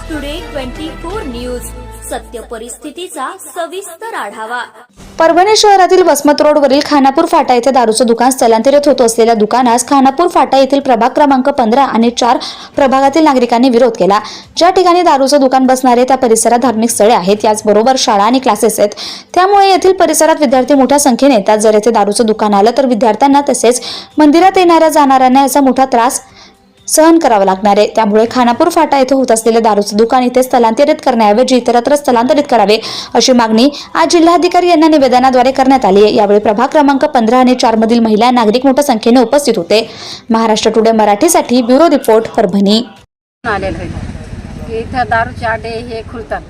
Maharashtra today twenty four news सत्य परिस्थितीचा सविस्तर आढावा. परभणी शहरातील वसमत रोडवरील खानापूर फाटा येथे दारूचं दुकान स्थलांतरित होत असलेल्या दुकानास खानापूर फाटा येथील प्रभाग क्रमांक पंधरा आणि चार प्रभागातील नागरिकांनी विरोध केला. ज्या ठिकाणी दारूचं दुकान बसणारे त्या परिसरात धार्मिक स्थळे आहेत याचबरोबर शाळा आणि क्लासेस आहेत. त्यामुळे येथील परिसरात विद्यार्थी मोठ्या संख्येने येतात. जर येथे दारूचं दुकान आलं तर विद्यार्थ्यांना तसेच मंदिरात येणाऱ्या जाणाऱ्यांना याचा मोठा त्रास सहन करावं लागणार. आहे त्यामुळे खानापूर फाटा येथे होत असलेले दारूचे दुकान इथे स्थलांतरित करण्याऐवजी इतरत्र स्थलांतरित करावे अशी मागणी आज जिल्हाधिकारी यांना निवेदनाद्वारे करण्यात आली आहे. यावेळी प्रभाग क्रमांक पंधरा आणि चार मधील महिला नागरिक मोठ्या संख्येने उपस्थित होते. महाराष्ट्र टुडे मराठीसाठी ब्युरो रिपोर्ट परभणी. आहे. इथं दारूचे आडे हे खुलतात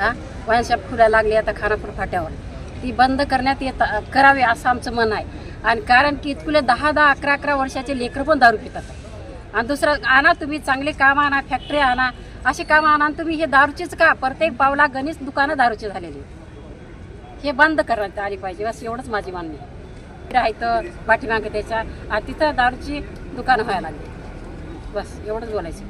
हां? वाईनशॉप खुलायला लागली आता खानापूर फाट्यावर. ती बंद करण्यात येत करावी असं आमचं मन आहे. आणि कारण की इतकुले दहा दहा अकरा अकरा वर्षाचे लेकरं पण दारू पितात. आणि दुसरं आणा तुम्ही चांगले काम आणा फॅक्टरी आणा अशी काम आणा आणि तुम्ही हे दारूचीच का प्रत्येक पावला गणेश दुकानं दारूची झालेली. हे बंद करण्यात आली पाहिजे. बस एवढंच माझी मागणी आहे. राहायचं पाठीमागे त्याच्या आणि तिथं दारूची दुकानं व्हायला लागली. बस एवढंच बोलायचं.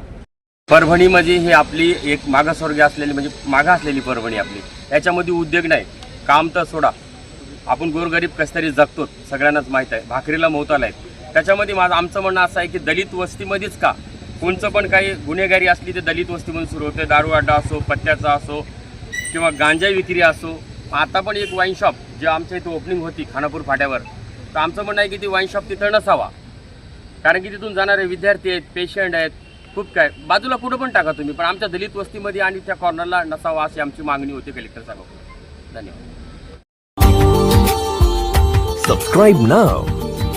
परभणीमध्ये ही आपली एक मागासवर्गीय असलेली म्हणजे मागा असलेली परभणी आपली. याच्यामध्ये उद्योग नाही. काम तर सोडा. आपण गोरगरीब कसं तरी जगतो सगळ्यांनाच माहीत आहे. भाकरीला मोताला आहे त्याच्यामध्ये माझं आमचं म्हणणं असं आहे की दलित वस्तीमध्येच का? कोणचं पण काही गुन्हेगारी असली तर दलित वस्तीमधून सुरू होते. दारू अड्डा असो पत्त्याचा असो किंवा गांजा विक्री असो. आता पण एक वाईन शॉप जे आमच्या इथं ओपनिंग होती खानापूर फाट्यावर. तर आमचं म्हणणं आहे की ती वाईन शॉप तिथं नसावा. कारण की तिथून जाणारे विद्यार्थी आहेत पेशंट आहेत खूप काय. बाजूला कुठं पण टाका तुम्ही पण आमच्या दलित वस्तीमध्ये आणि त्या कॉर्नरला नसावा अशी आमची मागणी होती कलेक्टर साहेबांकडून. धन्यवाद. Subscribe now.